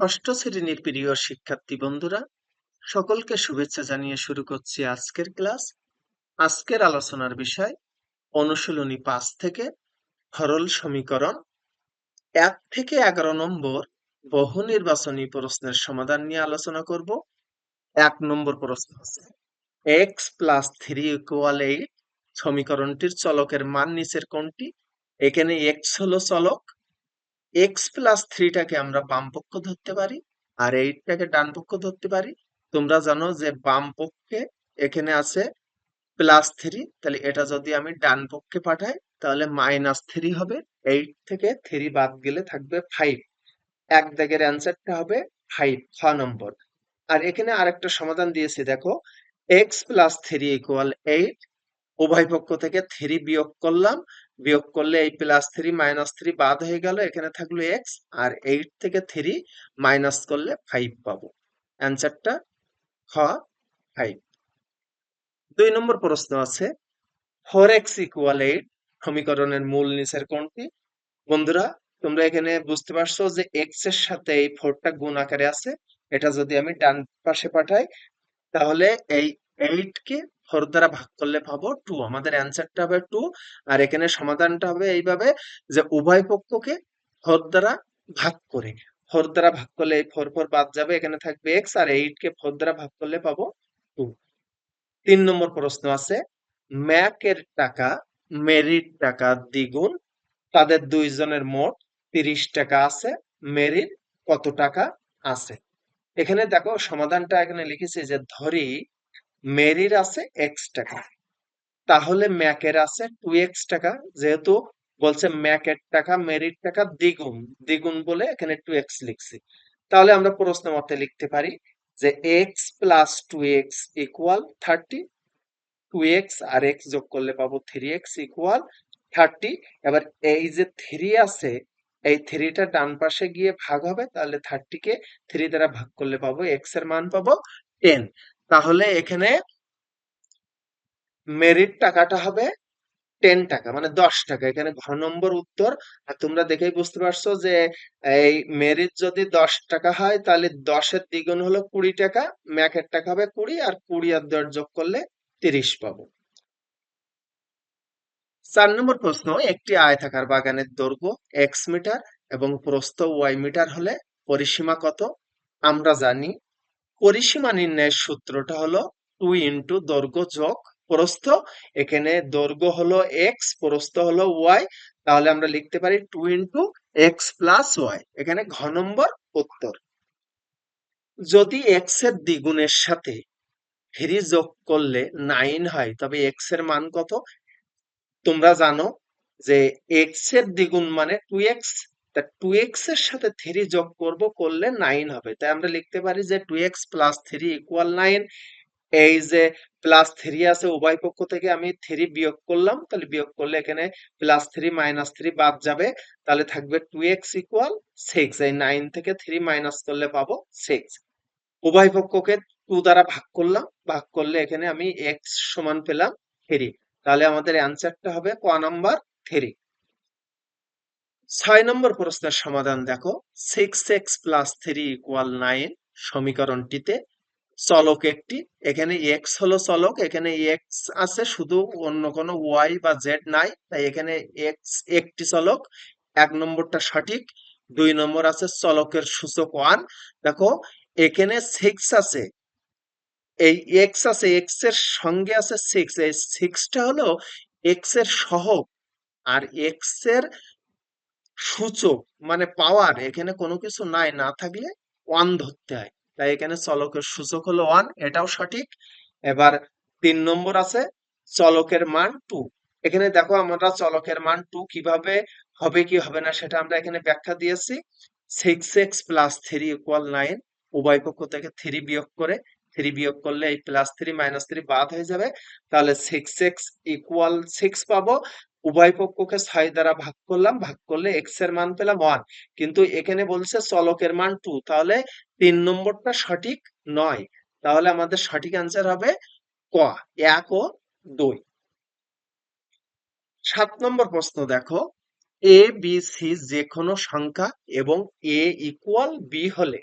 ষষ্ঠ শ্রেণির প্রিয় শিক্ষার্থী বন্ধুরা, সকলকে শুভেচ্ছা জানিয়ে শুরু করছি আজকের ক্লাস। আজকের আলোচনার বিষয়, অনুশীলনী পাঁচ থেকে সরল সমীকরণ। এক থেকে এগারো নম্বর বহু নির্বাচনী প্রশ্নের সমাধান নিয়ে আলোচনা করব। এক নম্বর প্রশ্ন আছে x plus three equal eight সমীকরণটির চলকের মান নিচের কোনটি? এখানে এক্স হলো চলক এক্স প্লাস থ্রিটাকে আমরা বাম পক্ষ ধরতে পারি আর এইটটাকে ডান পক্ষ ধরতে পারি। তোমরা জানো যে বাম পক্ষে এখানে আছে প্লাস থ্রি তাহলে এটা যদি আমি ডান পক্ষে পাঠাই, তাহলে মাইনাস থ্রি হবে। এইট থেকে থ্রি বাদ গেলে থাকবে ফাইভ এক দাগের অ্যান্সারটা হবে ফাইভ ছ নম্বর। আর এখানে আরেকটা সমাধান দিয়েছি, দেখো। X plus three equal eight উভয় পক্ষ থেকে থ্রি বিয়োগ করলাম। বিয়োগ করলে এই প্লাস থ্রি মাইনাস থ্রি বাদ হয়ে গেল। এখানে থাকল এক্স আর এইট থেকে থ্রি মাইনাস করলে ফাইভ পাবো। অ্যান্সারটা খ ফাইভ দুই নম্বর প্রশ্ন আছে ফোর এক্স ইকুয়াল এইট সমীকরণের মূল নিচের কোনটি? বন্ধুরা, তোমরা এখানে বুঝতে পারছ যে এক্সের সাথে এই ফোরটা গুণ আকারে আছে। এটা যদি আমি ডান পাশে পাঠাই, তাহলে এই এইট কে ফোর দ্বারা ভাগ করলে পাবো টু আমাদের অ্যান্সারটা হবে টু আর এখানে সমাধানটা হবে এইভাবে যে উভয় পক্ষকে ফোর দ্বারা ভাগ করে। ফোর দ্বারা ভাগ করলে এই ফোর ফোর বাদ যাবে, এখানে থাকবে এক্স আর এইট কে ফোর দ্বারা ভাগ করলে পাবো টু তিন নম্বর প্রশ্ন আছে, ম্যাকের টাকা, মেরির টাকা দ্বিগুণ, তাদের দুইজনের মোট তিরিশ টাকা আছে, মেরির কত টাকা আছে? এখানে দেখো সমাধানটা এখানে লিখেছি যে ধরি মেরির আছে এক্স টাকা। তাহলে ম্যাকের আছে টু এক্স টাকা, যেহেতু বলছে ম্যাকের টাকা, মেরির টাকা দ্বিগুণ দ্বিগুণ বলে এখানে টু এক্স লিখছি। তাহলে আমরা প্রশ্ন মতে লিখতে পারি যে x plus two x equal thirty two x আর এক্স যোগ করলে পাবো থ্রি এক্স ইকুয়াল থার্টি এবার এই যে থ্রি আছে, এই থ্রিটা ডান পাশে গিয়ে ভাগ হবে, তাহলে থার্টিকে থ্রি দ্বারা ভাগ করলে পাবো এক্সের মান পাবো টেন তাহলে এখানে মেরিট টাকাটা হবে টেন টাকা মানে দশ টাকা। এখানে ঘ নম্বর, উত্তর। আর তোমরা দেখেই বুঝতে পারছ যে এই মেরিট যদি দশ টাকা হয়, তাহলে দশের দ্বিগুণ হলো কুড়ি টাকা ম্যাকের টাকা হবে কুড়ি, আর কুড়ি আর দশ যোগ করলে তিরিশ পাবো। চার নম্বর প্রশ্ন, একটি আয়তাকার বাগানের দৈর্ঘ্য এক্স মিটার এবং প্রস্থ ওয়াই মিটার হলে পরিসীমা কত? আমরা জানি পরিসীমা নির্ণয়ের সূত্রটা হলো টু ইন্টু দৈর্ঘ্য যোগ প্রস্থ। এখানে দৈর্ঘ্য হলো এক্স প্রস্থ হলো ওয়াই তাহলে আমরা লিখতে পারি two into x plus y এখানে ঘ নম্বর উত্তর। যদি এক্সের দ্বিগুণের সাথে থ্রি যোগ করলে নাইন হয়, তবে এক্সের মান কত? তোমরা জানো যে এক্সের দ্বিগুণ মানে টু এক্স তা টু এক্সের সাথে থ্রি যোগ করব করলে নাইন হবে। তাই আমরা লিখতে পারি যে two x plus three equal nine এই যে প্লাস থ্রি আছে, উভয় পক্ষ থেকে আমি থ্রি বিয়োগ করলাম, তাহলে বিয়োগ করলে এখানে প্লাস থ্রি মাইনাস থ্রি বাদ যাবে। তাহলে থাকবে টু এক্স ইকুয়াল সিক্স এই নাইন থেকে থ্রি মাইনাস করলে পাবো সিক্স উভয় পক্ষকে টু দ্বারা ভাগ করলাম। ভাগ করলে এখানে আমি এক্স সমান পেলাম থ্রি তাহলে আমাদের অ্যান্সারটা হবে ক নাম্বার থ্রি ছয় নম্বর প্রশ্নের সমাধান দেখো। Six x plus three equal nine সমীকরণটিতে চলক একটি। এখানে এক্স হলো চলক, এখানে এক্স আছে শুধু অন্য কোনো ওয়াই বা জেড নাই, তাই এখানে এক্স একটি চলক, এক নম্বরটা সঠিক, দুই নম্বর আছে চলকের সূচক ওয়ান দেখো, এখানে সিক্স আছে, এই এক্স আছে এক্সের সঙ্গে আছে সিক্স এই সিক্সটা হলো এক্সের সহগ, আর এক্সের সূচক মানে পাওয়ার এখানে কোনো কিছু নাই, না থাকলে ওয়ান ধরতে হয়। তাই এখানে চলকের সূচক হলো ওয়ান এটাও সঠিক। এবার তিন নম্বর আছে, চলকের মান টু এখানে দেখো আমরা চলকের মান টু কীভাবে হবে, কি হবে না, সেটা আমরা এখানে ব্যাখ্যা দিয়েছি। Six x plus three equal nine উভয় পক্ষ থেকে থ্রি বিয়োগ করে থ্রি বিয়োগ করলে এই প্লাস থ্রি মাইনাস থ্রি বাদ হয়ে যাবে। তাহলে সিক্স এক্স ইকুয়াল সিক্স পাবো। উভয় পক্ষকে ছয় দ্বারা ভাগ করলাম, ভাগ করলে এক্সের মান পেলাম ওয়ান কিন্তু এখানে বলছে চলকের মান টু তাহলে তিন নম্বরটা সঠিক নয়। তাহলে আমাদের সঠিক অ্যান্সার হবে ক, এক ও দুই। সাত নম্বর প্রশ্ন দেখো। এ বি সি যে কোনো সংখ্যা এবং এ ইকুয়াল বি হলে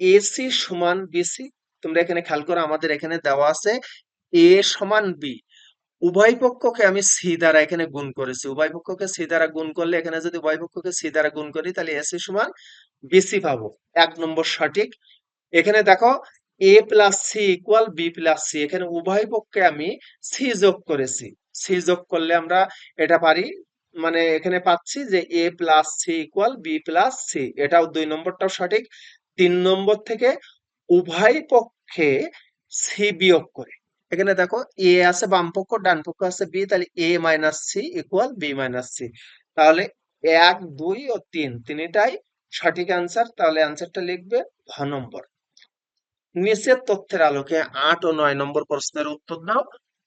এসি সমান বিসি তোমরা এখানে খেয়াল করো, আমাদের এখানে দেওয়া আছে এ সমান বি উভয় পক্ষকে আমি সি দ্বারা এখানে গুণ করেছি। উভয় পক্ষকে সি দ্বারা গুণ করলে এখানে যদি উভয় পক্ষকে সি দ্বারা গুণ করি, তাহলে এসি সমান বিসি পাবো। এক নম্বর সঠিক। এখানে দেখো, A plus C equal B plus C. এখানে উভয় পক্ষে আমি সি যোগ করেছি। সি যোগ করলে আমরা এটা পারি মানে এখানে পাচ্ছি যে A plus C equal B plus C. এটাও দুই নম্বরটাও সঠিক। তিন নম্বর থেকে উভয় পক্ষে সি বিয়োগ করে। এখানে দেখো এ আছে বাম পক্ষ, ডান পক্ষ আছে বি তাহলে A minus C equal B minus C তাহলে এক, দুই ও তিন, তিনটাই সঠিক অ্যান্সার তাহলে অ্যান্সারটা লিখবে ঘ নম্বর। নিচের তথ্যের আলোকে আট ও নয় নম্বর প্রশ্নের উত্তর দাও।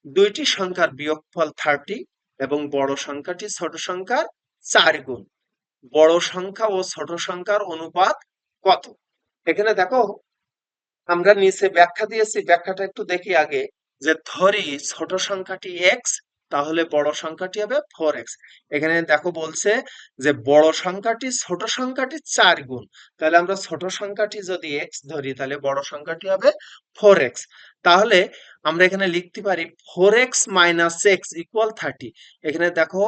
দুইটি সংখ্যার বিয়োগফল থার্টি এবং বড় সংখ্যাটি ছোট সংখ্যার চার গুণ। বড় সংখ্যা ও ছোট সংখ্যার অনুপাত কত? এখানে দেখো, আমরা নিচে ব্যাখ্যা দিয়েছি, ব্যাখ্যাটা একটু দেখি আগে। যে ধরি ছোট সংখ্যাটি এক্স তাহলে বড় সংখ্যাটি হবে ফোর এক্স এখানে দেখো বলছে যে বড় সংখ্যাটি ছোট সংখ্যাটি চার গুণ তাহলে আমরা ছোট সংখ্যাটি যদি এক্স ধরি, তাহলে বড় সংখ্যাটি হবে ফোর এক্স তাহলে আমরা এখানে লিখতে পারি four x minus x equal thirty এখানে দেখো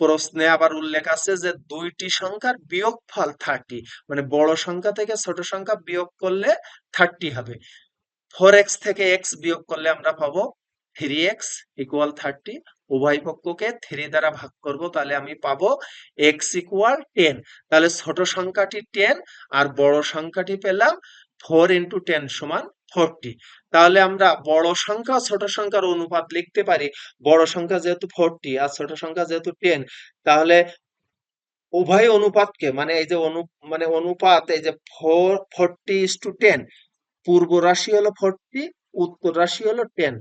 প্রশ্নে আবার উল্লেখ আছে যে দুইটি সংখ্যার বিয়োগফল থার্টি মানে বড় সংখ্যা থেকে ছোট সংখ্যা বিয়োগ করলে থার্টি হবে। ফোর এক্স থেকে এক্স বিয়োগ করলে আমরা পাবো থ্রি এক্স ইকুয়াল থার্টি উভয় পক্ষকে থ্রি দ্বারা ভাগ করব, তাহলে আমি পাবো এক্স ইকুয়াল টেন তাহলে ছোট সংখ্যাটি টেন আর বড় সংখ্যাটি পেলাম ফোর ইন্টু টেন সমান ফোরটি তাহলে আমরা বড় সংখ্যা, ছোট সংখ্যার অনুপাত লিখতে পারি। বড় সংখ্যা যেহেতু ফোরটি আর ছোট সংখ্যা যেহেতু টেন তাহলে উভয় অনুপাতকে মানে এই যে অনু মানে অনুপাত, এই যে four forty is to ten পূর্ব রাশি হলো ফোরটি উত্তর রাশি হলো টেন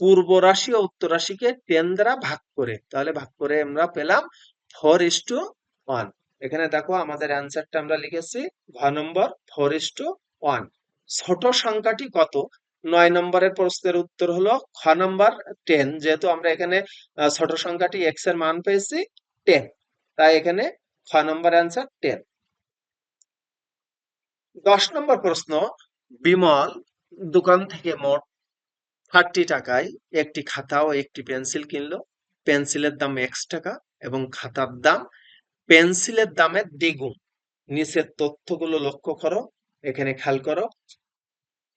পূর্ব রাশি ও উত্তর রাশিকে টেন দ্বারা ভাগ করে। তাহলে ভাগ করে আমরা পেলাম ফোর ইস টু ওয়ান এখানে দেখো আমাদের অ্যান্সারটা আমরা লিখেছি, ঘ নম্বর ফোর ইস টু ওয়ান ছোট সংখ্যাটি কত? নয় নম্বরের প্রশ্নের উত্তর হলো খ নম্বর টেন যেহেতু আমরা এখানে ছোট সংখ্যাটি এক্সের মান পেয়েছি টেন তাই এখানে খ নম্বর অ্যান্সার টেন দশ নম্বর প্রশ্ন বিমল দোকান থেকে মোট থার্টি টাকায় একটি খাতা ও একটি পেন্সিল কিনলো। পেন্সিলের দাম এক্স টাকা এবং খাতার দাম পেন্সিলের দামের দ্বিগুণ। নিচের তথ্যগুলো লক্ষ্য করো, এখানে খেয়াল করো।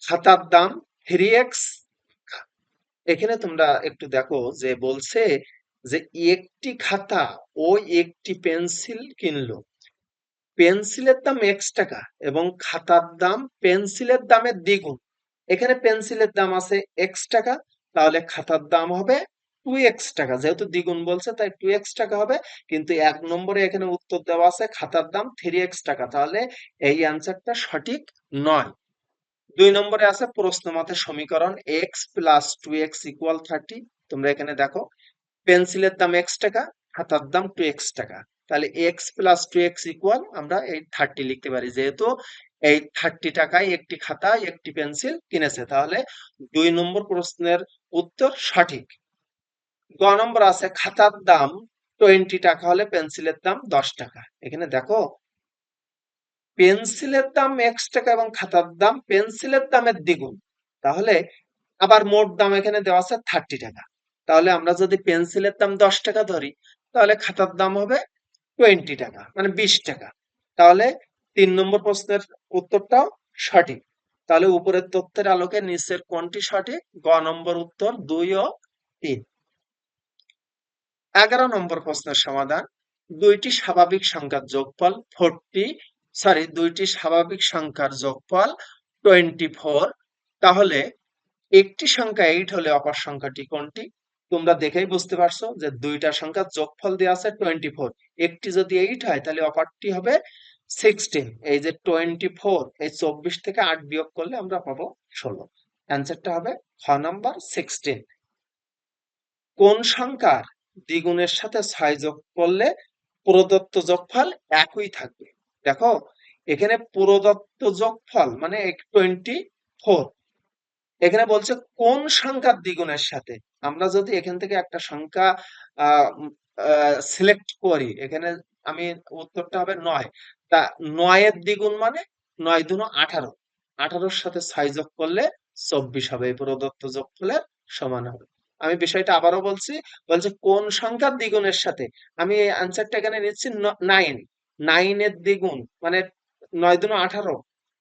খাতার দাম থ্রি এক্স এখানে তোমরা একটু দেখো যে বলছে যে একটি খাতা ও একটি পেন্সিল কিনলো। পেন্সিলের দাম এক্স টাকা এবং খাতার দাম পেন্সিলের দামের দ্বিগুণ। এখানে পেন্সিলের দাম আছে এক্স টাকা, তাহলে খাতার দাম হবে টু এক্স টাকা। যেহেতু দ্বিগুণ বলছে, তাই টু এক্স টাকা হবে, কিন্তু এক নম্বরে এখানে উত্তর দেওয়া আছে খাতার দাম থ্রি এক্স টাকা, তাহলে এই অ্যান্সারটা সঠিক নয়। দুই নম্বরে আছে প্রশ্ন মতে সমীকরণ x plus two x equal thirty তোমরা এখানে দেখো, পেন্সিলের দাম এক্স টাকা, খাতার দাম টু এক্স টাকা। তাহলে x plus two x equal আমরা এই থার্টি লিখতে পারি। যেহেতু এই থার্টি টাকায় একটি খাতা, একটি পেন্সিল কিনেছে, তাহলে দুই নম্বর প্রশ্নের উত্তর সঠিক। গ নম্বর আছে, খাতার দাম টোয়েন্টি টাকা হলে পেন্সিলের দাম দশ টাকা। এখানে দেখো পেন্সিলের দাম এক্স টাকা এবং খাতার দাম পেন্সিলের দামের দ্বিগুণ। তাহলে আবার মোট দাম এখানে দেওয়া আছে থার্টি টাকা। তাহলে আমরা যদি পেন্সিলের দাম দশ টাকা ধরি, তাহলে খাতার দাম হবে টোয়েন্টি টাকা মানে বিশ টাকা। তাহলে তিন নম্বর প্রশ্নের উত্তরটাও সঠিক। তাহলে উপরের তথ্যের আলোকে নিচের কোনটি সঠিক? গ নম্বর উত্তর, দুই ও তিন। এগারো নম্বর প্রশ্নের সমাধান। দুইটি স্বাভাবিক সংখ্যার যোগফল ফোরটি, সরি, দুইটি স্বাভাবিক সংখ্যার যোগফল টোয়েন্টি ফোর। তাহলে একটি সংখ্যা এইট হলে অপর সংখ্যাটি কোনটি? তোমরা দেখেই বুঝতে পারছ যে দুইটা সংখ্যার যোগফল দেওয়া আছে টোয়েন্টি ফোর একটি যদি এইট হয়, তাহলে অপরটি হবে সিক্সটিন এই যে টোয়েন্টি ফোর এই চব্বিশ থেকে আট বিয়োগ করলে আমরা পাবো ষোলো। অ্যান্সারটা হবে খ নাম্বার সিক্সটিন কোন সংখ্যার দ্বিগুণের সাথে ছয় যোগ করলে প্রদত্ত যোগফল একই থাকবে? দেখো, এখানে প্রদত্ত যোগফল মানে টোয়েন্টি ফোর এখানে বলছে কোন সংখ্যার দ্বিগুণের সাথে? আমরা যদি এখান থেকে একটা সংখ্যা সিলেক্ট করি, এখানে আমি উত্তরটা হবে নয়। তা নয়ের দ্বিগুণ মানে নয় দুনো আঠারো। আঠারোর সাথে ছয় যোগ করলে চব্বিশ হবে। এই প্রদত্ত যোগফলের সমান হবে। আমি বিষয়টা আবারও বলছি, বলছে কোন সংখ্যার দ্বিগুণের সাথে? আমি আনসারটা এখানে নিচ্ছি নাইন নাইনের দ্বিগুণ মানে নয় দুনো আঠারো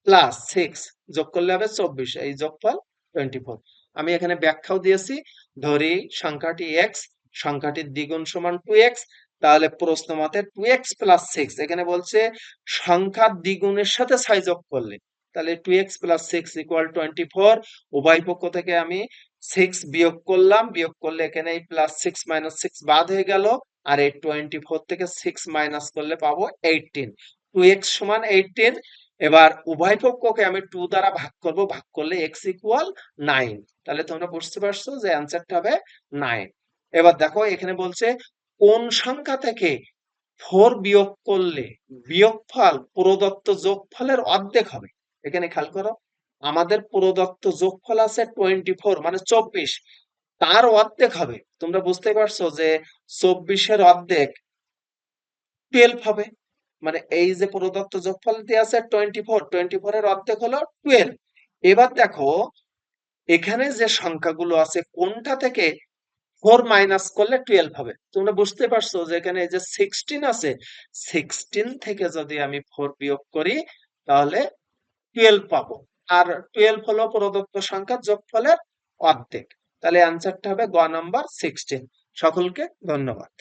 প্লাস সিক্স যোগ করলে হবে চব্বিশ। এই যোগফল টোয়েন্টি ফোর আমি এখানে ব্যাখ্যাও দিয়েছি। ধরি সংখ্যাটি এক্স সংখ্যাটির দ্বিগুণ সমান টু তাহলে প্রশ্ন মতে টু এক্স প্লাস সিক্স এখানে বলছে সংখ্যার দ্বিগুণের সাথে ছয় যোগ করলে। তাহলে two x plus six equal twenty four উভয় পক্ষ থেকে আমি সিক্স বিয়োগ করলাম। বিয়োগ করলে এখানে এই প্লাস সিক্স মাইনাস সিক্স বাদ হয়ে গেল। আর এই টোয়েন্টি ফোর থেকে সিক্স মাইনাস করলে পাবো এইটিন টু এক্স সমান এইটিন এবার উভয় পক্ষকে আমি টু দ্বারা ভাগ করব, ভাগ করলে এক্স ইকুয়াল নাইন তাহলে তোমরা বুঝতে পারছ যে অ্যান্সারটা হবে নাইন এবার দেখো, এখানে বলছে, কোন সংখ্যা থেকে ফোর বিয়োগ করলে বিয়োগফল প্রদত্ত যোগফলের অর্ধেক হবে? এখানে খেয়াল করো, আমাদের প্রদত্ত যোগফল আছে টোয়েন্টি ফোর মানে চব্বিশ। তার অর্ধেক হবে। তোমরা বুঝতে পারছ যে চব্বিশের অর্ধেক টুয়েলভ হবে। মানে এই যে প্রদত্ত যোগফল দিয়ে আছে টোয়েন্টি ফোর টোয়েন্টি ফোর এর অর্ধেক হলো টুয়েলভ এবার দেখো, এখানে যে সংখ্যাগুলো আছে, কোনটা থেকে ফোর মাইনাস করলে টুয়েলভ হবে? তোমরা বুঝতে পারছ যে এখানে যে সিক্সটিন আছে সিক্সটিন থেকে যদি আমি ফোর বিয়োগ করি, তাহলে টুয়েলভ পাবো। আর টুয়েলভ হলো প্রদত্ত সংখ্যার যোগফলের অর্ধেক। তাহলে অ্যান্সারটা হবে গ নাম্বার সিক্সটিন সকলকে ধন্যবাদ।